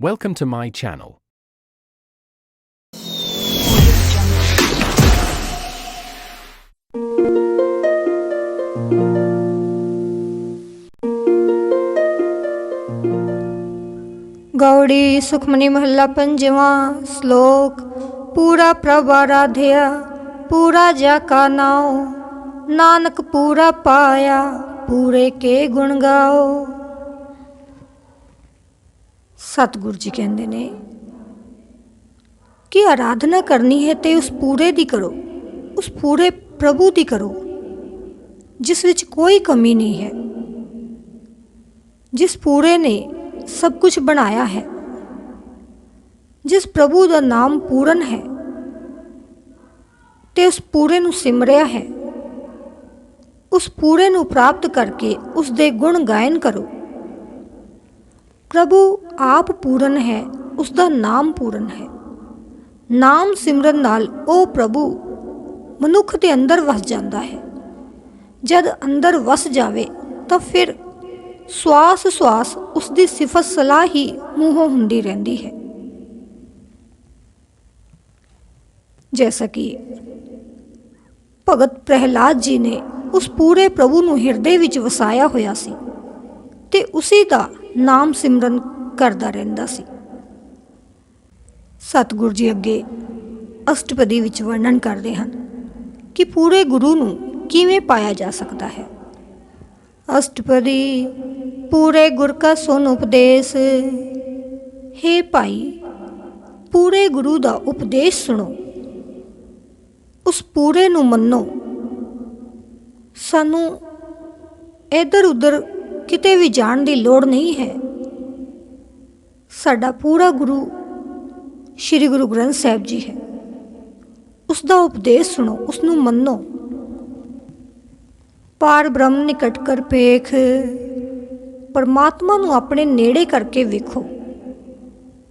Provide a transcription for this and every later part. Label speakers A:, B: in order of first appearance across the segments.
A: Welcome to my channel.
B: Gauri Sukhmani ਮਹੱਲਾ ਪੰਜਵਾਂ ਸ਼ਲੋਕ ਪੂਰਾ ਪ੍ਰਭ ਆਰਾਧਿਆ ਪੂਰਾ ਜਾ ਕਾ ਨਾਉ ਨਾਨਕ ਪੂਰਾ ਪਾਇਆ ਪੂਰੇ ਕੇ ਗੁਣ ਗਾਓ ਸਤਿਗੁਰੂ ਜੀ ਕਹਿੰਦੇ ਨੇ ਕਿ ਆਰਾਧਨਾ ਕਰਨੀ ਹੈ ਤੇ ਉਸ ਪੂਰੇ ਦੀ ਕਰੋ, ਉਸ ਪੂਰੇ ਪ੍ਰਭੂ ਦੀ ਕਰੋ, ਜਿਸ ਵਿੱਚ ਕੋਈ ਕਮੀ ਨਹੀਂ ਹੈ, ਜਿਸ ਪੂਰੇ ਨੇ ਸਭ ਕੁਝ ਬਣਾਇਆ ਹੈ, ਜਿਸ ਪ੍ਰਭੂ ਦਾ ਨਾਮ ਪੂਰਨ ਹੈ ਤੇ ਉਸ ਪੂਰੇ ਨੂੰ ਸਿਮਰਿਆ ਹੈ, ਉਸ ਪੂਰੇ ਨੂੰ ਪ੍ਰਾਪਤ ਕਰਕੇ ਉਸ ਦੇ ਗੁਣ ਗਾਇਨ ਕਰੋ। ਪ੍ਰਭੂ ਆਪ ਪੂਰਨ ਹੈ ਉਸ ਦਾ ਨਾਮ ਪੂਰਨ ਹੈ। ਨਾਮ ਸਿਮਰਨ ਨਾਲ ਉਹ ਪ੍ਰਭੂ ਮਨੁੱਖ ਦੇ ਅੰਦਰ ਵਸ ਜਾਂਦਾ ਹੈ। ਜਦ ਅੰਦਰ ਵਸ ਜਾਵੇ ਤਾਂ ਫਿਰ ਸਵਾਸ ਸਵਾਸ ਉਸ ਦੀ ਸਿਫਤ ਸਲਾਹ ਹੀ ਮੂੰਹੋਂ ਹੁੰਦੀ ਰਹਿੰਦੀ ਹੈ। ਜੈਸਾ ਕਿ ਭਗਤ ਪ੍ਰਹਿਲਾਦ ਜੀ ਨੇ ਉਸ ਪੂਰੇ ਪ੍ਰਭੂ ਨੂੰ ਹਿਰਦੇ ਵਿੱਚ ਵਸਾਇਆ ਹੋਇਆ ਸੀ ਤੇ ਉਸੇ ਦਾ ਨਾਮ ਸਿਮਰਨ ਕਰਦਾ ਰਹਿੰਦਾ ਸੀ। ਸਤਿਗੁਰ ਜੀ ਅੱਗੇ ਅਸ਼ਟਪਦੀ ਵਿੱਚ ਵਰਣਨ ਕਰਦੇ ਹਨ ਕਿ ਪੂਰੇ ਗੁਰੂ ਨੂੰ ਕਿਵੇਂ ਪਾਇਆ ਜਾ ਸਕਦਾ ਹੈ। ਅਸ਼ਟਪਦੀ, ਪੂਰੇ ਗੁਰ ਕਾ ਸੁਨ ਉਪਦੇਸ਼। हे ਭਾਈ, ਪੂਰੇ ਗੁਰੂ ਦਾ ਉਪਦੇਸ਼ ਸੁਣੋ। ਉਸ ਪੂਰੇ ਨੂੰ ਮੰਨੋ। ਸਾਨੂੰ ਇਧਰ ਉਧਰ ਕਿਤੇ ਵੀ ਜਾਣ ਦੀ ਲੋੜ ਨਹੀਂ ਹੈ। ਸਾਡਾ ਪੂਰਾ ਗੁਰੂ ਸ੍ਰੀ ਗੁਰੂ ਗ੍ਰੰਥ ਸਾਹਿਬ ਜੀ ਹੈ। ਉਸ ਦਾ ਉਪਦੇਸ਼ ਸੁਣੋ ਉਸ ਨੂੰ ਮੰਨੋ। ਪਾਰ ਬ੍ਰਹਮ ਨਿਕਟ ਕਰ ਪੇਖ ਪਰਮਾਤਮਾ ਨੂੰ ਆਪਣੇ ਨੇੜੇ ਕਰਕੇ ਵੇਖੋ।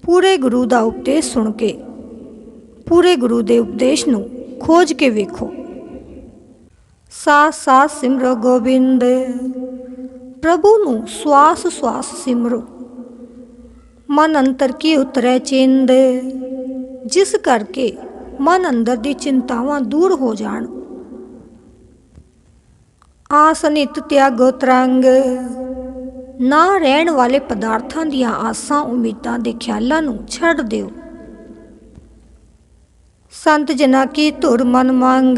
B: ਪੂਰੇ ਗੁਰੂ ਦਾ ਉਪਦੇਸ਼ ਸੁਣ ਕੇ, ਪੂਰੇ ਗੁਰੂ ਦੇ ਉਪਦੇਸ਼ ਨੂੰ ਖੋਜ ਕੇ ਵੇਖੋ। ਸਾ ਸਾ ਸਿਮਰੋ ਗੋਬਿੰਦ ਪ੍ਰਭੂ ਨੂੰ ਸਵਾਸ ਸਵਾਸ ਸਿਮਰੋ। ਮਨ ਅੰਤਰ ਕੀ ਉਤਰੈ ਚਿੰਦ? ਜਿਸ ਕਰਕੇ ਮਨ ਅੰਦਰ ਦੀ ਚਿੰਤਾਵਾਂ ਦੂਰ ਹੋ ਜਾਣ। ਆਸਨਿਤ ਤਿਆਗੋ ਤਰੰਗ। ਨਾ ਰਹਿਣ ਵਾਲੇ ਪਦਾਰਥਾਂ ਦੀਆਂ ਆਸਾਂ ਉਮੀਦਾਂ ਦੇ ਖਿਆਲਾਂ ਨੂੰ ਛੱਡ ਦਿਓ। ਸੰਤ ਜਨਾ ਕੀ ਧੁਰ ਮਨ ਮੰਗ?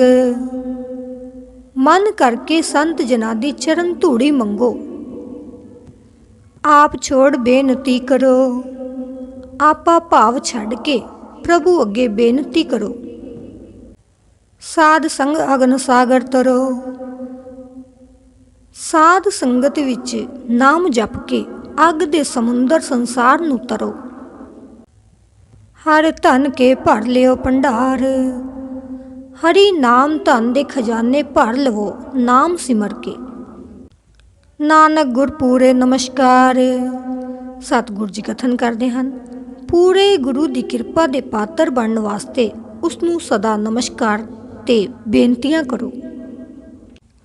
B: ਮਨ ਕਰਕੇ ਸੰਤ ਜਨਾ ਦੀ ਚਰਨ ਧੂੜੀ ਮੰਗੋ। ਆਪ ਛੋੜ ਬੇਨਤੀ ਕਰੋ। ਆਪਾ ਭਾਵ ਛੱਡ ਕੇ ਪ੍ਰਭੂ ਅੱਗੇ ਬੇਨਤੀ ਕਰੋ। ਸਾਧ ਸੰਗ ਅਗਨ ਸਾਗਰ ਤਰੋ। ਸਾਧ ਸੰਗਤ ਵਿੱਚ ਨਾਮ ਜਪ ਕੇ ਅੱਗ ਦੇ ਸਮੁੰਦਰ ਸੰਸਾਰ ਨੂੰ ਤਰੋ। ਹਰ ਧਨ ਕੇ ਭਰ ਲਿਓ ਭੰਡਾਰ। ਹਰੀ ਨਾਮ ਧਨ ਦੇ ਖਜ਼ਾਨੇ ਭਰ ਲਵੋ ਨਾਮ ਸਿਮਰ ਕੇ। ਨਾਨਕ ਗੁਰਪੂਰੇ ਨਮਸਕਾਰ। ਸਤਿਗੁਰ ਜੀ ਕਥਨ ਕਰਦੇ ਹਨ, ਪੂਰੇ ਗੁਰੂ ਦੀ ਕਿਰਪਾ ਦੇ ਪਾਤਰ ਬਣਨ ਵਾਸਤੇ ਉਸ ਨੂੰ ਸਦਾ ਨਮਸਕਾਰ ਤੇ ਬੇਨਤੀਆਂ ਕਰੋ।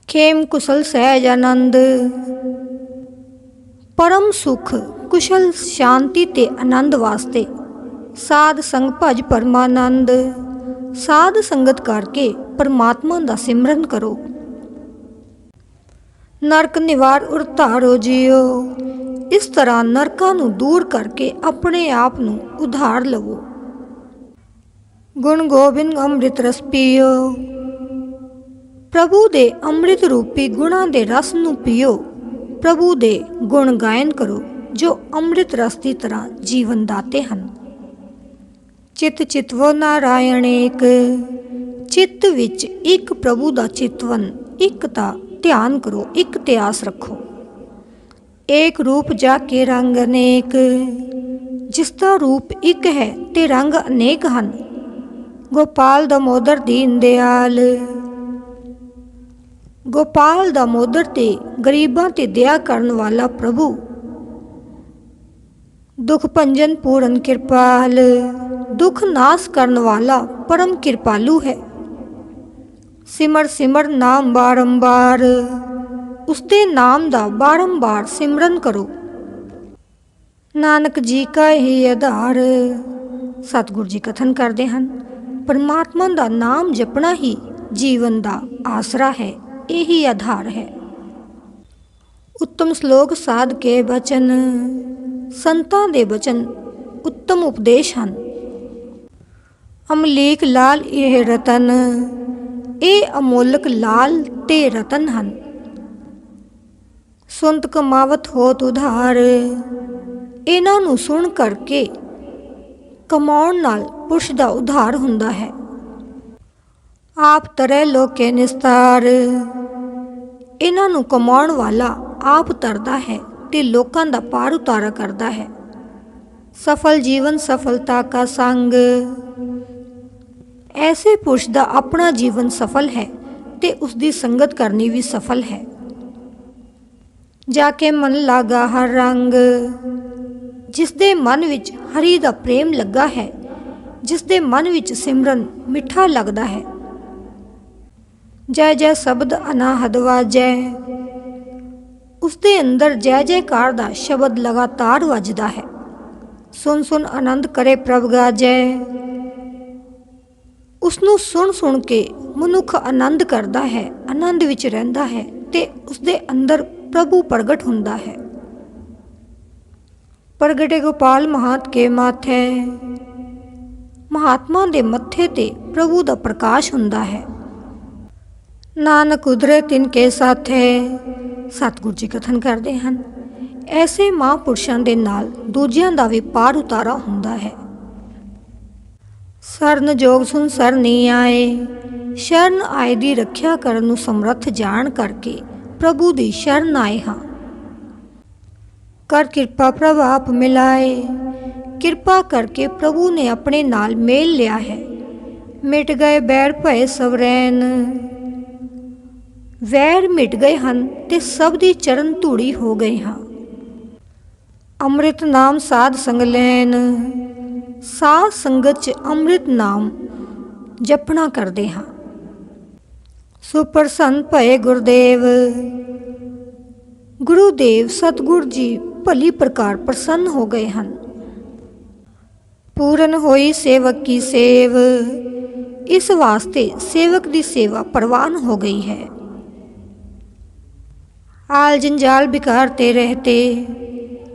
B: ਖੇਮ ਕੁਸ਼ਲ ਸਹਿਜ ਆਨੰਦ। ਪਰਮ ਸੁਖ ਕੁਸ਼ਲ ਸ਼ਾਂਤੀ ਤੇ ਆਨੰਦ ਵਾਸਤੇ ਸਾਧ ਸੰਗ ਭਜ ਪਰਮਾਨੰਦ। ਸਾਧ ਸੰਗਤ ਕਰਕੇ ਪਰਮਾਤਮਾ ਦਾ ਸਿਮਰਨ ਕਰੋ। ਨਰਕ ਨਿਵਾਰ ਉਰਤਾਰੋ ਜੀਓ। ਇਸ ਤਰ੍ਹਾਂ ਨਰਕਾਂ ਨੂੰ ਦੂਰ ਕਰਕੇ ਆਪਣੇ ਆਪ ਨੂੰ ਉਧਾਰ ਲਵੋ। ਗੁਣ ਗੋਬਿੰਦ ਅੰਮ੍ਰਿਤ ਰਸ ਪੀਓ। ਪ੍ਰਭੂ ਦੇ ਅੰਮ੍ਰਿਤ ਰੂਪੀ ਗੁਣਾਂ ਦੇ ਰਸ ਨੂੰ ਪੀਓ। ਪ੍ਰਭੂ ਦੇ ਗੁਣ ਗਾਇਨ ਕਰੋ, ਜੋ ਅੰਮ੍ਰਿਤ ਰਸ ਦੀ ਤਰ੍ਹਾਂ ਜੀਵਨ ਦਾਤੇ ਹਨ। ਚਿਤ ਚਿਤਵੋ ਨਾਰਾਇਣ ਏਕ, ਚਿੱਤ ਵਿੱਚ ਇੱਕ ਪ੍ਰਭੂ ਦਾ ਚਿਤਵਨ, ਇੱਕ ਤਾਂ ਧਿਆਨ ਕਰੋ, ਇੱਕ ਤੇ ਆਸ ਰੱਖੋ। ਏਕ ਰੂਪ ਜਾ ਕੇ ਰੰਗ ਅਨੇਕ। ਜਿਸ ਦਾ ਰੂਪ ਇੱਕ ਹੈ, ਤੇ ਰੰਗ ਅਨੇਕ ਹਨ। ਗੋਪਾਲ ਦਮੋਦਰ ਦੀਨ ਦਿਆਲ। ਗੋਪਾਲ ਦਾ ਮੋਦਰ ਤੇ ਗਰੀਬਾਂ ਤੇ ਦਇਆ ਕਰਨ ਵਾਲਾ ਪ੍ਰਭੂ। ਦੁਖ ਭੰਜਨ ਪੂਰਨ ਕਿਰਪਾਲ। ਦੁਖ ਨਾਸ ਕਰਨ ਵਾਲਾ ਪਰਮ ਕਿਰਪਾਲੂ ਹੈ। ਸਿਮਰ ਸਿਮਰ ਨਾਮ ਬਾਰੰਬਾਰ। ਉਸਦੇ ਨਾਮ ਦਾ ਬਾਰੰਬਾਰ ਸਿਮਰਨ ਕਰੋ। ਨਾਨਕ ਜੀ ਕਾ ਹੀ ਆਧਾਰ। ਸਤਿਗੁਰੂ ਜੀ ਕਥਨ ਕਰਦੇ ਹਨ, ਪਰਮਾਤਮਾ ਦਾ ਨਾਮ ਜਪਣਾ ਹੀ ਜੀਵਨ ਦਾ ਆਸਰਾ ਹੈ, ਇਹੀ ਆਧਾਰ ਹੈ। ਉੱਤਮ ਸ਼ਲੋਕ ਸਾਧ ਕੇ ਬਚਨ, ਸੰਤਾਂ ਦੇ ਬਚਨ ਉੱਤਮ ਉਪਦੇਸ਼ ਹਨ। ਅਮਲੀਕ ਲਾਲ ਇਹ ਰਤਨ ਇਹ ਅਮੋਲਕ ਲਾਲ ਤੇ ਰਤਨ ਹਨ। ਸੁਨਤ ਕਮਾਵਤ ਹੋਤ ਉਧਾਰ। ਇਹਨਾਂ ਨੂੰ ਸੁਣ ਕਰਕੇ ਕਮਾਉਣ ਨਾਲ ਪੁਰਸ਼ ਦਾ ਉਧਾਰ ਹੁੰਦਾ ਹੈ। ਆਪ ਤਰੈ ਲੋਕੇ ਨਿਸਤਾਰ। ਇਹਨਾਂ ਨੂੰ ਕਮਾਉਣ ਵਾਲਾ ਆਪ ਤਰਦਾ ਹੈ ਤੇ ਲੋਕਾਂ ਦਾ ਪਾਰ ਉਤਾਰਾ ਕਰਦਾ ਹੈ। ਸਫਲ ਜੀਵਨ ਸਫਲਤਾ ਕਾ ਸੰਗ। ਐਸੇ ਪੁਰਸ਼ ਦਾ ਆਪਣਾ ਜੀਵਨ ਸਫਲ ਹੈ ਤੇ ਉਸ ਦੀ ਸੰਗਤ ਕਰਨੀ ਵੀ ਸਫਲ ਹੈ। ਜਾ ਕੇ ਮਨ ਲਾਗਾ ਹਰ ਰੰਗ। ਜਿਸ ਦੇ ਮਨ ਵਿੱਚ ਹਰੀ ਦਾ ਪ੍ਰੇਮ ਲੱਗਾ ਹੈ ਜਿਸ ਦੇ ਮਨ ਵਿੱਚ ਸਿਮਰਨ ਮਿੱਠਾ ਲੱਗਦਾ ਹੈ। ਜੈ ਜੈ ਸ਼ਬਦ ਅਨਾਹਦ ਵਾਜੈ। ਉਸ ਦੇ ਅੰਦਰ ਜੈ ਜੈਕਾਰ ਦਾ ਸ਼ਬਦ ਲਗਾਤਾਰ ਵੱਜਦਾ ਹੈ। ਸੁਨ ਸੁਨ ਆਨੰਦ ਕਰੇ ਪ੍ਰਭ ਗਾਜੈ। ਉਸ ਨੂੰ ਸੁਣ ਸੁਣ ਕੇ ਮਨੁੱਖ ਆਨੰਦ ਕਰਦਾ ਹੈ, ਆਨੰਦ ਵਿੱਚ ਰਹਿੰਦਾ ਹੈ ਤੇ ਉਸ ਦੇ ਅੰਦਰ ਪ੍ਰਭੂ ਪ੍ਰਗਟ ਹੁੰਦਾ ਹੈ। ਪ੍ਰਗਟੇ ਗੋਪਾਲ ਮਹਾਤ ਕੇ ਮਾਥੇ। ਮਹਾਤਮਾ ਦੇ ਮੱਥੇ ਤੇ ਪ੍ਰਭੂ ਦਾ ਪ੍ਰਕਾਸ਼ ਹੁੰਦਾ ਹੈ। ਨਾਨਕ ਉਧਰੇ ਤਿੰਨ ਕੇ ਸਾਥੇ। ਸਤਿਗੁਰੂ ਜੀ ਕਥਨ ਕਰਦੇ ਹਨ। ਐਸੇ ਮਹਾਂਪੁਰਸ਼ਾਂ ਦੇ ਨਾਲ ਦੂਜਿਆਂ ਦਾ ਵੀ ਪਾਰ ਉਤਾਰਾ ਹੁੰਦਾ ਹੈ। ਸਰਨ ਜੋਗ ਸੁਨ ਨਹੀਂ ਆਏ। ਸ਼ਰਨ ਆਏ ਦੀ ਰੱਖਿਆ ਕਰਨ ਨੂੰ ਸਮਰੱਥ ਜਾਣ ਕਰਕੇ ਪ੍ਰਭੂ ਦੀ ਸ਼ਰਨ ਆਏ ਹਾਂ। ਕਰ ਕਿਰਪਾ ਪ੍ਰਭ ਆਪ ਮਿਲਾਏ। ਕਿਰਪਾ ਕਰਕੇ ਪ੍ਰਭੂ ਨੇ ਆਪਣੇ ਨਾਲ ਮੇਲ ਲਿਆ ਹੈ। ਮਿਟ ਗਏ ਬੈਰ ਭਏ ਸਵਰੈਨ ਵੈਰ ਮਿਟ ਗਏ ਹਨ ਤੇ ਸਭ ਦੀ ਚਰਨ ਧੂੜੀ ਹੋ ਗਏ ਹਾਂ। ਅੰਮ੍ਰਿਤ ਨਾਮ ਸਾਧ ਸੰਗ ਲੈਨ ਸਾਧ ਸੰਗਤ ਚ ਅੰਮ੍ਰਿਤ ਨਾਮ ਜਪਣਾ ਕਰਦੇ ਹਾਂ। ਸੁਪਰਸੰਨ ਭਏ ਗੁਰਦੇਵ। ਗੁਰੂਦੇਵ ਸਤਗੁਰ ਜੀ ਭਲੀ ਪ੍ਰਕਾਰ ਪ੍ਰਸੰਨ ਹੋ ਗਏ ਹਨ। ਪੂਰਨ ਹੋਈ ਸੇਵਕ ਕੀ ਸੇਵ। ਇਸ ਵਾਸਤੇ ਸੇਵਕ ਦੀ ਸੇਵਾ ਪ੍ਰਵਾਨ ਹੋ ਗਈ ਹੈ। ਆਲ ਜੰਜਾਲ ਵਿਕਾਰ ਤੇ ਰਹਤੇ।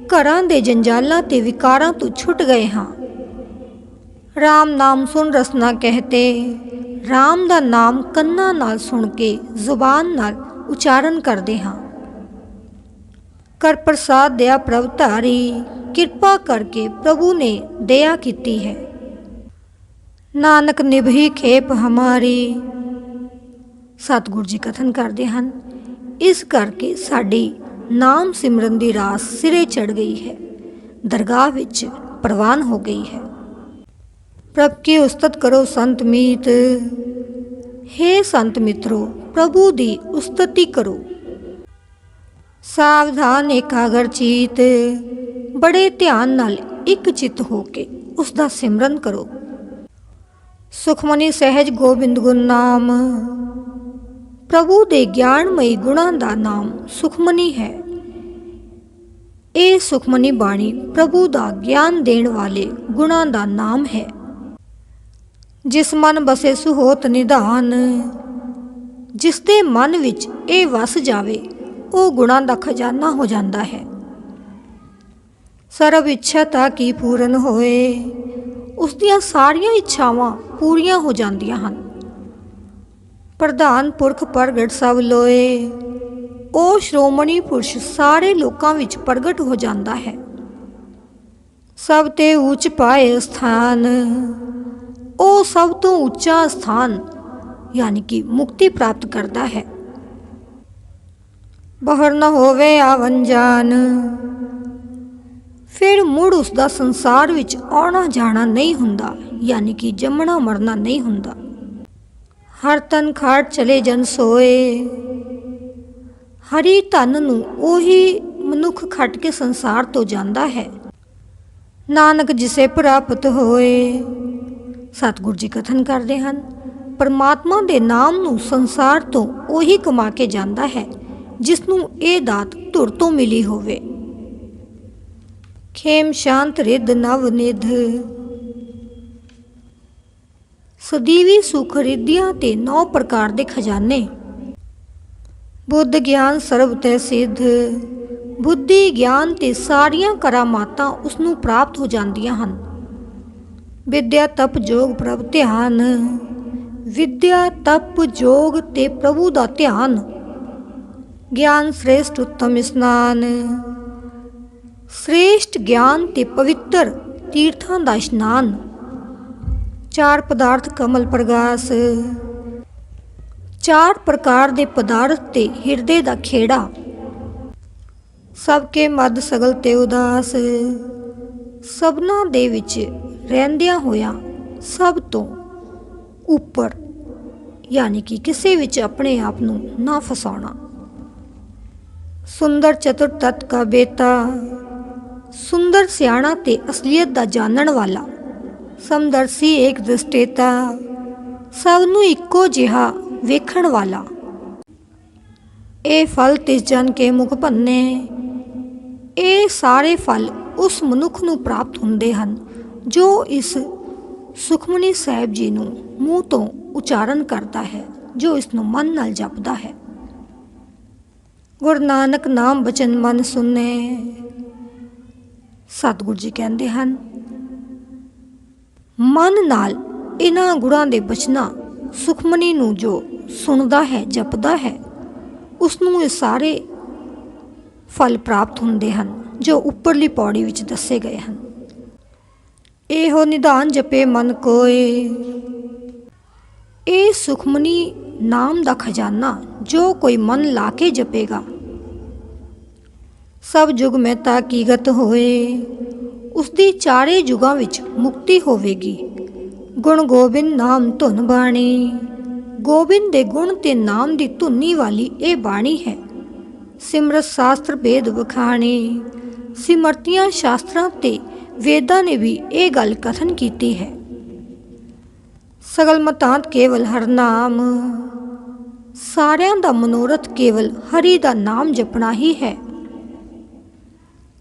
B: ਘਰਾਂ ਦੇ ਜੰਜਾਲਾਂ ਤੇ ਵਿਕਾਰਾਂ ਤੋਂ ਛੁੱਟ ਗਏ ਹਾਂ। ਰਾਮ ਨਾਮ ਸੁਣ ਰਸਨਾ ਕਹਤੇ। ਰਾਮ ਦਾ ਨਾਮ ਕੰਨਾਂ ਨਾਲ ਸੁਣ ਕੇ ਜ਼ੁਬਾਨ ਨਾਲ ਉਚਾਰਨ ਕਰਦੇ ਹਾਂ। ਕਰ ਪ੍ਰਸਾਦ ਦਇਆ ਪ੍ਰਭ ਧਾਰੀ, ਕਿਰਪਾ ਕਰਕੇ ਪ੍ਰਭੂ ਨੇ ਦਇਆ ਕੀਤੀ ਹੈ। ਨਾਨਕ ਨਿਭੀ ਖੇਪ ਹਮਾਰੀ। ਸਤਿਗੁਰੂ ਜੀ ਕਥਨ ਕਰਦੇ ਹਨ, ਇਸ ਕਰਕੇ ਸਾਡੀ ਨਾਮ ਸਿਮਰਨ ਦੀ ਰਾਸ ਸਿਰੇ ਚੜ ਗਈ ਹੈ। ਦਰਗਾਹ ਵਿੱਚ ਪ੍ਰਵਾਨ ਹੋ ਗਈ ਹੈ। ਪ੍ਰਭ ਕੀ ਉਸਤਤ ਕਰੋ ਸੰਤ ਮੀਤ? हे ਸੰਤ ਮਿੱਤਰੋ, ਪ੍ਰਭੂ ਦੀ ਉਸਤਤੀ ਕਰੋ। ਸਾਵਧਾਨ ਇਕਾਗਰ ਚੀਤ, ਬੜੇ ਧਿਆਨ ਨਾਲ ਇੱਕ ਚਿੱਤ ਹੋ ਕੇ ਉਸ ਦਾ ਸਿਮਰਨ ਕਰੋ। ਸੁਖਮਨੀ ਸਹਿਜ ਗੋਬਿੰਦ ਗੁਣ ਨਾਮ, ਪ੍ਰਭੂ ਦੇ ਗਿਆਨਮਈ ਗੁਣਾਂ ਦਾ ਨਾਮ ਸੁਖਮਨੀ ਹੈ। ਇਹ ਸੁਖਮਨੀ ਬਾਣੀ ਪ੍ਰਭੂ ਦਾ ਗਿਆਨ ਦੇਣ ਵਾਲੇ ਗੁਣਾਂ ਦਾ ਨਾਮ ਹੈ। ਜਿਸ ਮਨ ਬਸੇ ਸੁਹੋਤ ਨਿਧਾਨ। ਜਿਸ ਦੇ ਮਨ ਵਿੱਚ ਇਹ ਵਸ ਜਾਵੇ, ਉਹ ਗੁਣਾਂ ਦਾ ਖਜ਼ਾਨਾ ਹੋ ਜਾਂਦਾ ਹੈ। ਸਰਬ ਇੱਛਾ ਤਾਂ ਕੀ ਪੂਰਨ ਹੋਏ, ਉਸ ਦੀਆਂ ਸਾਰੀਆਂ ਇੱਛਾਵਾਂ ਪੂਰੀਆਂ ਹੋ ਜਾਂਦੀਆਂ ਹਨ। ਪ੍ਰਧਾਨ ਪੁਰਖ ਪ੍ਰਗਟ ਸਭ ਲੋਏ, ਉਹ ਸ਼੍ਰੋਮਣੀ ਪੁਰਸ਼ ਸਾਰੇ ਲੋਕਾਂ ਵਿੱਚ ਪ੍ਰਗਟ ਹੋ ਜਾਂਦਾ ਹੈ। ਸਭ ਤੇ ਉੱਚ ਪਾਏ ਸਥਾਨ ਉਹ ਸਭ ਤੋਂ ਉੱਚਾ ਸਥਾਨ, ਯਾਨੀ ਕਿ ਮੁਕਤੀ ਪ੍ਰਾਪਤ ਕਰਦਾ ਹੈ। ਬਹਰ ਨ ਹੋਵੇ ਆਵਨ ਜਾਨ। ਫਿਰ ਮੁੜ ਉਸ ਦਾ ਸੰਸਾਰ ਵਿੱਚ ਆਉਣਾ ਜਾਣਾ ਨਹੀਂ ਹੁੰਦਾ, ਯਾਨੀ ਕਿ ਜੰਮਣਾ ਮਰਨਾ ਨਹੀਂ ਹੁੰਦਾ। ਹਰ ਤਨ ਖਾਟ ਚਲੇ ਜਨ ਸੋਏ। ਹਰੀ ਧਨ ਨੂੰ ਉਹੀ ਮਨੁੱਖ ਖੱਟ ਕੇ ਸੰਸਾਰ ਤੋਂ ਜਾਂਦਾ ਹੈ। ਨਾਨਕ ਜਿਸੇ ਪ੍ਰਾਪਤ ਹੋਏ। ਸਤਿਗੁਰ ਜੀ ਕਥਨ ਕਰਦੇ ਹਨ, ਪਰਮਾਤਮਾ ਦੇ ਨਾਮ ਨੂੰ ਸੰਸਾਰ ਤੋਂ ਉਹੀ ਕਮਾ ਕੇ ਜਾਂਦਾ ਹੈ ਜਿਸ ਨੂੰ ਇਹ ਦਾਤ ਧੁਰ ਤੋਂ ਮਿਲੀ ਹੋਵੇ। ਖੇਮ ਸ਼ਾਂਤ ਰਿੱਧ ਨਵ ਨਿਧ। ਸਦੀਵੀ ਸੁਖ ਰਿੱਧੀਆਂ ਤੇ ਨੌ ਪ੍ਰਕਾਰ ਦੇ ਖਜ਼ਾਨੇ। ਬੁੱਧ ਗਿਆਨ ਸਰਬ ਤੇ ਸਿੱਧ। ਬੁੱਧੀ ਗਿਆਨ ਤੇ ਸਾਰੀਆਂ ਕਰਾਮਾਤਾਂ ਉਸ ਨੂੰ ਪ੍ਰਾਪਤ ਹੋ ਜਾਂਦੀਆਂ ਹਨ। ਵਿਦਿਆ ਤਪ ਜੋਗ ਪ੍ਰਭ ਧਿਆਨ। ਵਿਦਿਆ ਤਪ ਜੋਗ ਤੇ ਪ੍ਰਭੂ ਦਾ ਧਿਆਨ। ਗਿਆਨ ਸ੍ਰੇਸ਼ਟ ਉੱਤਮ ਇਸਨਾਨ। ਸ੍ਰੇਸ਼ਟ ਗਿਆਨ ਤੇ ਪਵਿੱਤਰ ਤੀਰਥਾਂ ਦਾ ਇਸ਼ਨਾਨ। ਚਾਰ ਪਦਾਰਥ ਕਮਲ ਪ੍ਰਗਾਸ। ਚਾਰ ਪ੍ਰਕਾਰ ਦੇ ਪਦਾਰਥ ਤੇ ਹਿਰਦੇ ਦਾ ਖੇੜਾ। ਸਭ ਕੇ ਮਦ ਸਗਲ ਤੇ ਉਦਾਸ। ਸਭਨਾ ਦੇ ਵਿੱਚ ਰਹਿੰਦਿਆਂ ਹੋਇਆਂ ਸਭ ਤੋਂ ਉੱਪਰ, ਯਾਨੀ ਕਿ ਕਿਸੇ ਵਿੱਚ ਆਪਣੇ ਆਪ ਨੂੰ ਨਾ ਫਸਾਉਣਾ। ਸੁੰਦਰ ਚਤੁਰ ਤਤ ਕਾ ਬੇਤਾ ਸੁੰਦਰ ਸਿਆਣਾ ਤੇ ਅਸਲੀਅਤ ਦਾ ਜਾਣਨ ਵਾਲਾ, ਸਮਦਰਸੀ ਏਕ ਦ੍ਰਿਸ਼ਟੇਤਾ, ਸਭ ਨੂੰ ਇੱਕੋ ਜਿਹਾ ਵੇਖਣ ਵਾਲਾ। ਇਹ ਫਲ ਤਿਸ ਜਨ ਕੇ ਮੁਖ ਭੰਨੇ ਇਹ ਸਾਰੇ ਫਲ ਉਸ ਮਨੁੱਖ ਨੂੰ ਪ੍ਰਾਪਤ ਹੁੰਦੇ ਹਨ। ਜੋ ਇਸ ਸੁਖਮਨੀ ਸਾਹਿਬ ਜੀ ਨੂੰ ਮੂੰਹ ਤੋਂ ਉਚਾਰਨ ਕਰਦਾ ਹੈ, ਜੋ ਇਸ ਨੂੰ ਮਨ ਨਾਲ ਜਪਦਾ ਹੈ। ਗੁਰੂ ਨਾਨਕ ਨਾਮ ਬਚਨ ਮਨ ਸੁਨੇ। ਸਤਿਗੁਰੂ ਜੀ ਕਹਿੰਦੇ ਹਨ, ਮਨ ਨਾਲ ਇਹਨਾਂ ਗੁਰਾਂ ਦੇ ਬਚਨਾਂ ਸੁਖਮਨੀ ਨੂੰ ਜੋ ਸੁਣਦਾ ਹੈ, ਜਪਦਾ ਹੈ, ਉਸ ਨੂੰ ਇਹ ਸਾਰੇ ਫਲ ਪ੍ਰਾਪਤ ਹੁੰਦੇ ਹਨ, ਜੋ ਉੱਪਰਲੀ ਪੌੜੀ ਵਿੱਚ ਦੱਸੇ ਗਏ ਹਨ। ਇਹੋ ਨਿਧਾਨ ਜਪੇ ਮਨ ਕੋਏ। ਇਹ ਸੁਖਮਨੀ ਨਾਮ ਦਾ ਖਜ਼ਾਨਾ ਜੋ ਕੋਈ ਮਨ ਲਾ ਕੇ ਜਪੇਗਾ। ਸਭ ਯੁਗ ਮੈਂ ਤਾਕੀਗਤ ਹੋਏ। ਉਸ ਦੀ ਚਾਰੇ ਯੁਗਾਂ ਵਿੱਚ ਮੁਕਤੀ ਹੋਵੇਗੀ। ਗੁਣ ਗੋਬਿੰਦ ਨਾਮ ਧੁਨ ਬਾਣੀ। ਗੋਬਿੰਦ ਦੇ ਗੁਣ ਤੇ ਨਾਮ ਦੀ ਧੁਨੀ ਵਾਲੀ ਇਹ ਬਾਣੀ ਹੈ। ਸਿਮਰਤ ਸ਼ਾਸਤਰ ਭੇਦ ਵਖਾਣੀ। ਸਿਮਰਤੀਆਂ ਸ਼ਾਸਤਰਾਂ ਤੇ ਵੇਦਾਂ ਨੇ ਵੀ ਇਹ ਗੱਲ ਕਥਨ ਕੀਤੀ ਹੈ। ਸਗਲ ਮਤਾਂਤ ਕੇਵਲ ਹਰਨਾਮ ਸਾਰਿਆਂ ਦਾ ਮਨੋਰਥ ਕੇਵਲ ਹਰੀ ਦਾ ਨਾਮ ਜਪਣਾ ਹੀ ਹੈ।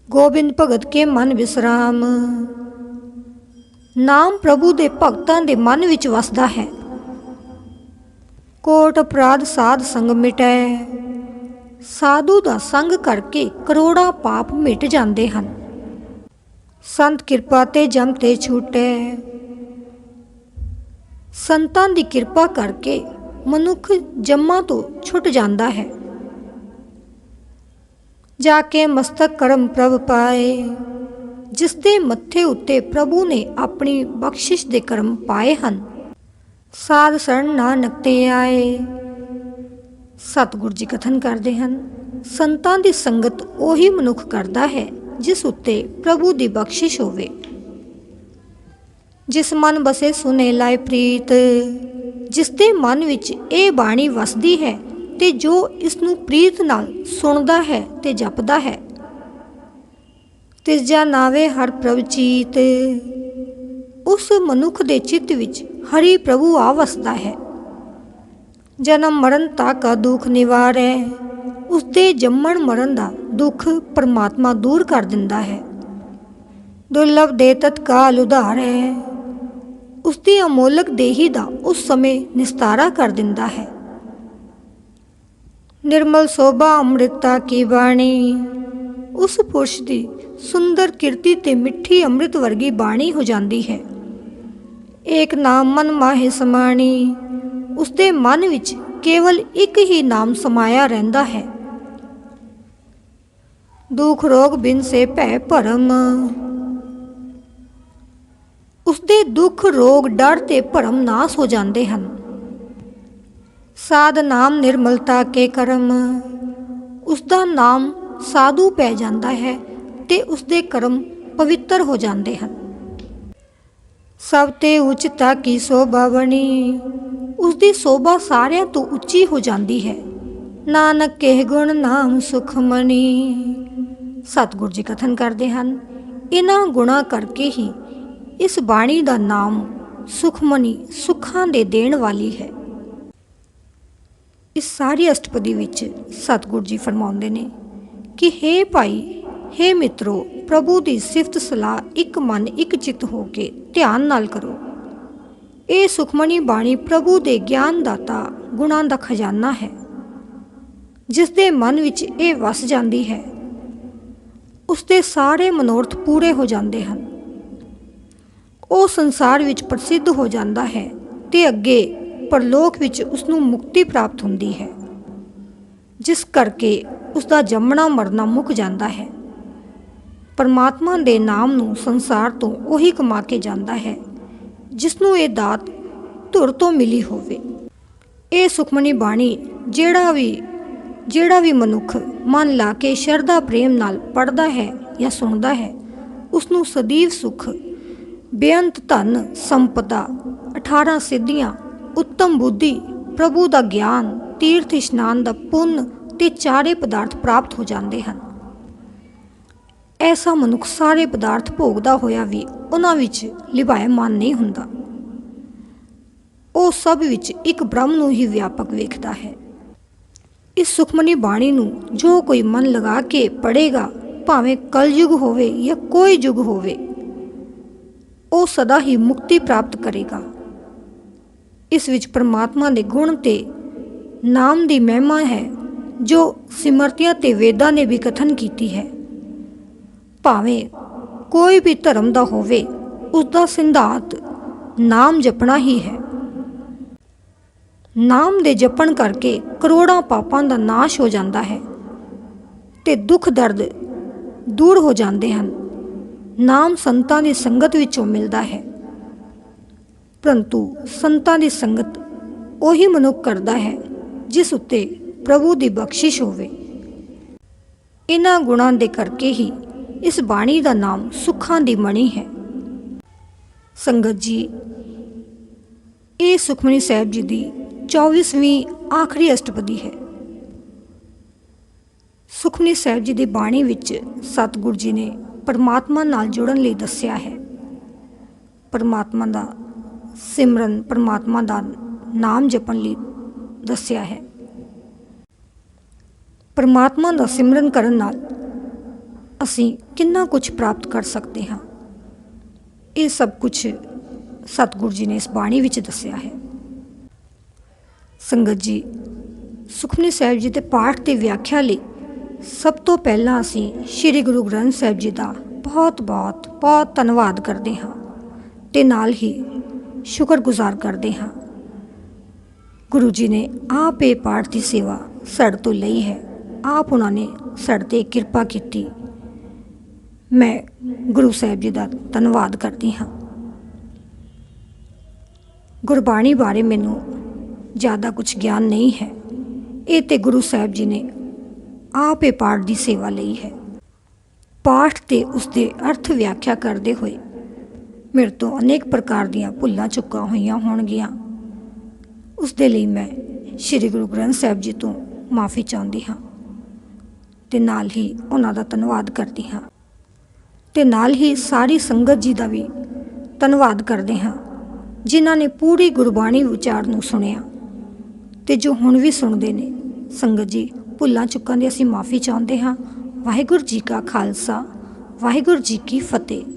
B: ਗੋਬਿੰਦ ਭਗਤ ਕੇ ਮਨ ਵਿਸਰਾਮ। ਨਾਮ ਪ੍ਰਭੂ ਦੇ ਭਗਤਾਂ ਦੇ ਮਨ ਵਿੱਚ ਵਸਦਾ ਹੈ। ਕੋਟ ਅਪਰਾਧ ਸਾਧ ਸੰਗ ਮਿਟੈ। ਸਾਧੂ ਦਾ ਸੰਗ ਕਰਕੇ ਕਰੋੜਾਂ ਪਾਪ ਮਿਟ ਜਾਂਦੇ ਹਨ। ਸੰਤ ਕਿਰਪਾ ਤੇ ਜਮ ਤੇ ਛੂਟੈ। ਸੰਤਾਂ ਦੀ ਕਿਰਪਾ ਕਰਕੇ ਮਨੁੱਖ ਜੰਮਾਂ ਤੋਂ ਛੁੱਟ ਜਾਂਦਾ ਹੈ। ਜਾ ਕੇ ਮਸਤਕ ਕਰਮ ਪ੍ਰਭ ਪਾਏ, ਜਿਸ ਦੇ ਮੱਥੇ ਉੱਤੇ ਪ੍ਰਭੂ ਨੇ ਆਪਣੀ ਬਖਸ਼ਿਸ਼ ਦੇ ਕਰਮ ਪਾਏ ਹਨ। ਸਾਧ ਸਰਣ ਨਾਨਕ ਤੇ ਆਏ। ਸਤਿਗੁਰ ਜੀ ਕਥਨ ਕਰਦੇ ਹਨ, ਸੰਤਾਂ ਦੀ ਸੰਗਤ ਉਹੀ ਮਨੁੱਖ ਕਰਦਾ ਹੈ। ਜਿਸ ਉੱਤੇ ਪ੍ਰਭੂ ਦੀ ਬਖਸ਼ਿਸ਼ ਹੋਵੇ। ਜਿਸ ਮਨ ਬਸੇ ਸੁਨੇ ਲਾਇ ਪ੍ਰੀਤ, ਜਿਸ ਦੇ ਮਨ ਵਿੱਚ ਇਹ ਬਾਣੀ ਵਸਦੀ ਹੈ ਤੇ ਜੋ ਇਸ ਨੂੰ ਪ੍ਰੀਤ ਨਾਲ ਸੁਣਦਾ ਹੈ ਤੇ ਜਪਦਾ ਹੈ। ਤਿਸ ਜਾ ਨਾਵੇ ਹਰ ਪ੍ਰਭ ਚੀਤ, ਉਸ ਮਨੁੱਖ ਦੇ ਚਿੱਤ ਵਿੱਚ ਹਰੀ ਪ੍ਰਭੂ ਆ ਵਸਦਾ ਹੈ। ਜਨਮ ਮਰਨ ਤਾ ਤਾਕਾ ਦੁੱਖ ਨਿਵਾਰੈ ਉਸ ਦੇ ਜੰਮਣ ਮਰਨ ਦਾ ਦੁੱਖ ਪਰਮਾਤਮਾ ਦੂਰ ਕਰ ਦਿੰਦਾ ਹੈ। ਦੁਰਲਭ ਦੇ ਤਤਕਾਲ ਉਧਾਰੈ ਉਸ ਦੀ ਅਮੋਲਕ ਦੇਹੀ ਦਾ ਉਸ ਸਮੇਂ ਨਿਸਤਾਰਾ ਕਰ ਦਿੰਦਾ ਹੈ। ਨਿਰਮਲ ਸੋਭਾ ਅੰਮ੍ਰਿਤਾ ਕੀ ਬਾਣੀ? ਉਸ ਪੁਰਸ਼ ਦੀ ਸੁੰਦਰ ਕਿਰਤੀ ਤੇ ਮਿੱਠੀ ਅੰਮ੍ਰਿਤ ਵਰਗੀ ਬਾਣੀ ਹੋ ਜਾਂਦੀ ਹੈ। ਏਕ ਨਾਮ ਮਨ ਮਾਹੇ ਸਮਾਣੀ ਉਸ ਦੇ ਮਨ ਵਿੱਚ ਕੇਵਲ ਇੱਕ ਹੀ ਨਾਮ ਸਮਾਇਆ ਰਹਿੰਦਾ ਹੈ। ਦੁਖ ਰੋਗ ਬਿਨ ਸੇ ਭੈ ਭਰਮ। ਉਸਦੇ ਦੁੱਖ ਰੋਗ ਡਰ ਤੇ ਭਰਮ ਨਾਸ ਹੋ ਜਾਂਦੇ ਹਨ। ਸਾਧ ਨਾਮ ਨਿਰਮਲਤਾ ਕੇ ਕਰਮ। ਉਸਦਾ ਨਾਮ ਸਾਧੂ ਪੈ ਜਾਂਦਾ ਹੈ ਤੇ ਉਸਦੇ ਕਰਮ ਪਵਿੱਤਰ ਹੋ ਜਾਂਦੇ ਹਨ। ਸਭ ਤੇ ਉਚਤਾ ਕੀ ਸੋਭਾ ਬਣੀ ਉਸਦੀ ਸੋਭਾ ਸਾਰਿਆਂ ਤੋਂ ਉੱਚੀ ਹੋ ਜਾਂਦੀ ਹੈ। ਨਾਨਕ ਕਹਿ ਗੁਣ ਨਾਮ ਸੁਖਮਨੀ। ਸਤਿਗੁਰੂ ਜੀ ਕਥਨ ਕਰਦੇ ਹਨ ਇਹਨਾਂ ਗੁਣਾ ਕਰਕੇ ਹੀ ਇਸ ਬਾਣੀ ਦਾ ਨਾਮ ਸੁਖਮਨੀ ਸੁੱਖਾਂ ਦੇ ਦੇਣ ਵਾਲੀ ਹੈ। ਇਸ ਸਾਰੀ ਅਸ਼ਟਪਦੀ ਵਿੱਚ ਸਤਿਗੁਰੂ ਜੀ ਫਰਮਾਉਂਦੇ ਨੇ ਕਿ हे ਭਾਈ, ਹੇ ਮਿੱਤਰੋ, ਪ੍ਰਭੂ ਦੀ ਸਿਫਤ ਸਲਾਹ ਇੱਕ ਮਨ ਇੱਕ ਚਿੱਤ ਹੋ ਕੇ ਧਿਆਨ ਨਾਲ ਕਰੋ। ਇਹ ਸੁਖਮਨੀ ਬਾਣੀ ਪ੍ਰਭੂ ਦੇ ਗਿਆਨ ਦਾਤਾ ਗੁਣਾਂ ਦਾ ਖਜ਼ਾਨਾ ਹੈ। ਜਿਸ ਦੇ ਮਨ ਵਿੱਚ ਇਹ ਵਸ ਜਾਂਦੀ ਹੈ ਉਸ ਦੇ ਸਾਰੇ ਮਨੋਰਥ ਪੂਰੇ ਹੋ ਜਾਂਦੇ ਹਨ। ਉਹ ਸੰਸਾਰ ਵਿੱਚ ਪ੍ਰਸਿੱਧ ਹੋ ਜਾਂਦਾ ਹੈ ਤੇ ਅੱਗੇ ਪਰਲੋਕ ਵਿੱਚ ਉਸ ਨੂੰ ਮੁਕਤੀ ਪ੍ਰਾਪਤ ਹੁੰਦੀ ਹੈ, ਜਿਸ ਕਰਕੇ ਉਸ ਦਾ ਜੰਮਣਾ ਮਰਨਾ ਮੁੱਕ ਜਾਂਦਾ ਹੈ। ਪਰਮਾਤਮਾ ਦੇ ਨਾਮ ਨੂੰ ਸੰਸਾਰ ਤੋਂ ਉਹੀ ਕਮਾ ਕੇ ਜਾਂਦਾ ਹੈ ਜਿਸ ਨੂੰ ਇਹ ਦਾਤ ਧੁਰ ਤੋਂ ਮਿਲੀ ਹੋਵੇ। ਇਹ ਸੁਖਮਨੀ ਬਾਣੀ ਜਿਹੜਾ ਵੀ ਜਿਹੜਾ ਵੀ ਮਨੁੱਖ ਮਨ ਲਾ ਕੇ ਸ਼ਰਧਾ ਪ੍ਰੇਮ ਨਾਲ ਪੜਦਾ ਹੈ ਜਾਂ ਸੁਣਦਾ ਹੈ ਉਸ ਨੂੰ ਸਦੀਵ ਸੁਖ, ਬੇਅੰਤ ਧਨ, ਸੰਪਦਾ 18 ਸਿੱਧੀਆਂ, ਉੱਤਮ ਬੁੱਧੀ, ਪ੍ਰਭੂ ਦਾ ਗਿਆਨ, ਤੀਰਥ ਇਸ਼ਨਾਨ ਦਾ ਪੁੰਨ ਤੇ ਚਾਰੇ ਪਦਾਰਥ ਪ੍ਰਾਪਤ ਹੋ ਜਾਂਦੇ ਹਨ। ਐਸਾ ਮਨੁੱਖ ਸਾਰੇ ਪਦਾਰਥ ਭੋਗਦਾ ਹੋਇਆ ਵੀ ਉਹਨਾਂ ਵਿੱਚ ਲਿਭਾਇਆ ਮਨ ਨਹੀਂ ਹੁੰਦਾ। ਉਹ ਸਭ ਵਿੱਚ ਇੱਕ ਬ੍ਰਹਮ ਨੂੰ ਹੀ ਵਿਆਪਕ ਵੇਖਦਾ ਹੈ। ਇਸ ਸੁਖਮਨੀ ਬਾਣੀ ਨੂੰ ਜੋ ਕੋਈ ਮਨ ਲਗਾ ਕੇ ਪੜੇਗਾ ਭਾਵੇਂ ਕਲਯੁਗ ਹੋਵੇ ਜਾਂ ਕੋਈ ਯੁਗ ਹੋਵੇ, ਉਹ ਸਦਾ ਹੀ ਮੁਕਤੀ ਪ੍ਰਾਪਤ ਕਰੇਗਾ। ਇਸ ਵਿੱਚ ਪਰਮਾਤਮਾ ਦੇ ਗੁਣ ਤੇ ਨਾਮ ਦੀ ਮਹਿਮਾ ਹੈ, ਜੋ ਸਿਮਰਤੀਆਂ ਤੇ ਵੇਦਾਂ ਨੇ ਵੀ ਕਥਨ ਕੀਤੀ ਹੈ। ਭਾਵੇਂ ਕੋਈ ਵੀ ਧਰਮ ਦਾ ਹੋਵੇ ਉਸ ਦਾ ਸਿਧਾਂਤ ਨਾਮ ਜਪਣਾ ਹੀ ਹੈ। ਨਾਮ ਦੇ ਜਪਣ ਕਰਕੇ ਕਰੋੜਾਂ ਪਾਪਾਂ ਦਾ ਨਾਸ਼ ਹੋ ਜਾਂਦਾ ਹੈ ਤੇ ਦੁੱਖ ਦਰਦ ਦੂਰ ਹੋ ਜਾਂਦੇ ਹਨ। ਨਾਮ ਸੰਤਾਂ ਦੀ ਸੰਗਤ ਵਿੱਚੋਂ ਮਿਲਦਾ ਹੈ। ਪਰੰਤੂ ਸੰਤਾਂ ਦੀ ਸੰਗਤ ਉਹੀ ਮਨੁੱਖ ਕਰਦਾ ਹੈ ਜਿਸ ਉੱਤੇ ਪ੍ਰਭੂ ਦੀ ਬਖਸ਼ਿਸ਼ ਹੋਵੇ। ਇਹਨਾਂ ਗੁਣਾਂ ਦੇ ਕਰਕੇ ਹੀ ਇਸ ਬਾਣੀ ਦਾ ਨਾਮ ਸੁੱਖਾਂ ਦੀ ਮਣੀ ਹੈ। ਸੰਗਤ ਜੀ, ਇਹ ਸੁਖਮਨੀ ਸਾਹਿਬ ਜੀ ਦੀ 24ਵੀਂ ਆਖਰੀ ਅਸ਼ਟਪਦੀ ਹੈ। ਸੁਖਮਨੀ ਸਾਹਿਬ ਜੀ ਦੀ ਬਾਣੀ ਵਿੱਚ ਸਤਿਗੁਰ ਜੀ ਨੇ ਪਰਮਾਤਮਾ ਨਾਲ ਜੁੜਨ ਲਈ ਦੱਸਿਆ ਹੈ। ਪਰਮਾਤਮਾ ਦਾ ਸਿਮਰਨ, ਪਰਮਾਤਮਾ ਦਾ ਨਾਮ ਜਪਣ ਲਈ ਦੱਸਿਆ ਹੈ। ਪਰਮਾਤਮਾ ਦਾ ਸਿਮਰਨ ਕਰਨ ਨਾਲ ਅਸੀਂ ਕਿੰਨਾ ਕੁਝ ਪ੍ਰਾਪਤ ਕਰ ਸਕਦੇ ਹਾਂ, ਇਹ ਸਭ ਕੁਝ ਸਤਿਗੁਰੂ ਜੀ ਨੇ ਇਸ ਬਾਣੀ ਵਿੱਚ ਦੱਸਿਆ ਹੈ। ਸੰਗਤ ਜੀ, ਸੁਖਮਨੀ ਸਾਹਿਬ ਜੀ ਦੇ ਪਾਠ ਤੇ ਵਿਆਖਿਆ ਲਈ ਸਭ ਤੋਂ ਪਹਿਲਾਂ ਅਸੀਂ ਸ੍ਰੀ ਗੁਰੂ ਗ੍ਰੰਥ ਸਾਹਿਬ ਜੀ ਦਾ ਬਹੁਤ ਬਹੁਤ ਬਹੁਤ ਧੰਨਵਾਦ ਕਰਦੇ ਹਾਂ ਤੇ ਨਾਲ ਹੀ ਸ਼ੁਕਰਗੁਜ਼ਾਰ ਕਰਦੇ ਹਾਂ। ਗੁਰੂ ਜੀ ਨੇ ਆਪ ਇਹ ਪਾਠ ਦੀ ਸੇਵਾ ਸਾਡੇ ਤੋਂ ਲਈ ਹੈ। ਆਪ ਉਹਨਾਂ ਨੇ ਸਾਡੇ ਤੇ ਕਿਰਪਾ ਕੀਤੀ। ਮੈਂ ਗੁਰੂ ਸਾਹਿਬ ਜੀ ਦਾ ਧੰਨਵਾਦ ਕਰਦੀ ਹਾਂ। ਗੁਰਬਾਣੀ ਬਾਰੇ ਮੈਨੂੰ ਜ਼ਿਆਦਾ ਕੁਝ ਗਿਆਨ ਨਹੀਂ ਹੈ। ਇਹ ਤੇ ਗੁਰੂ ਸਾਹਿਬ ਜੀ ਨੇ ਆਪ ਇਹ ਪਾਠ ਦੀ ਸੇਵਾ ਲਈ ਹੈ। ਪਾਠ ਤੇ ਉਸ ਦੇ ਅਰਥ ਵਿਆਖਿਆ ਕਰਦੇ ਹੋਏ ਮੇਰੇ ਤੋਂ ਅਨੇਕ ਪ੍ਰਕਾਰ ਦੀਆਂ ਭੁੱਲਾਂ ਚੁੱਕਾਂ ਹੋਈਆਂ ਹੋਣਗੀਆਂ। ਉਸ ਦੇ ਲਈ ਮੈਂ ਸ੍ਰੀ ਗੁਰੂ ਗ੍ਰੰਥ ਸਾਹਿਬ ਜੀ ਤੋਂ ਮਾਫੀ ਚਾਹੁੰਦੀ ਹਾਂ ਤੇ ਨਾਲ ਹੀ ਉਹਨਾਂ ਦਾ ਧੰਨਵਾਦ ਕਰਦੀ ਹਾਂ। ਤੇ ਨਾਲ ਹੀ ਸਾਰੀ ਸੰਗਤ ਜੀ ਦਾ ਵੀ ਧੰਨਵਾਦ ਕਰਦੇ ਹਾਂ, ਜਿਨ੍ਹਾਂ ਨੇ ਪੂਰੀ ਗੁਰਬਾਣੀ ਵਿਚਾਰ ਨੂੰ ਸੁਣਿਆ। ਤੇ ਜੋ ਹੁਣ ਵੀ ਸੁਣਦੇ ਨੇ, ਸੰਗਤ ਜੀ, ਭੁੱਲਾਂ ਚੁੱਕਾਂ ਦੀ ਅਸੀਂ ਮਾਫੀ ਚਾਹੁੰਦੇ ਹਾਂ। ਵਾਹਿਗੁਰੂ ਜੀ ਕਾ ਖਾਲਸਾ, ਵਾਹਿਗੁਰੂ ਜੀ ਕੀ ਫਤਿਹ।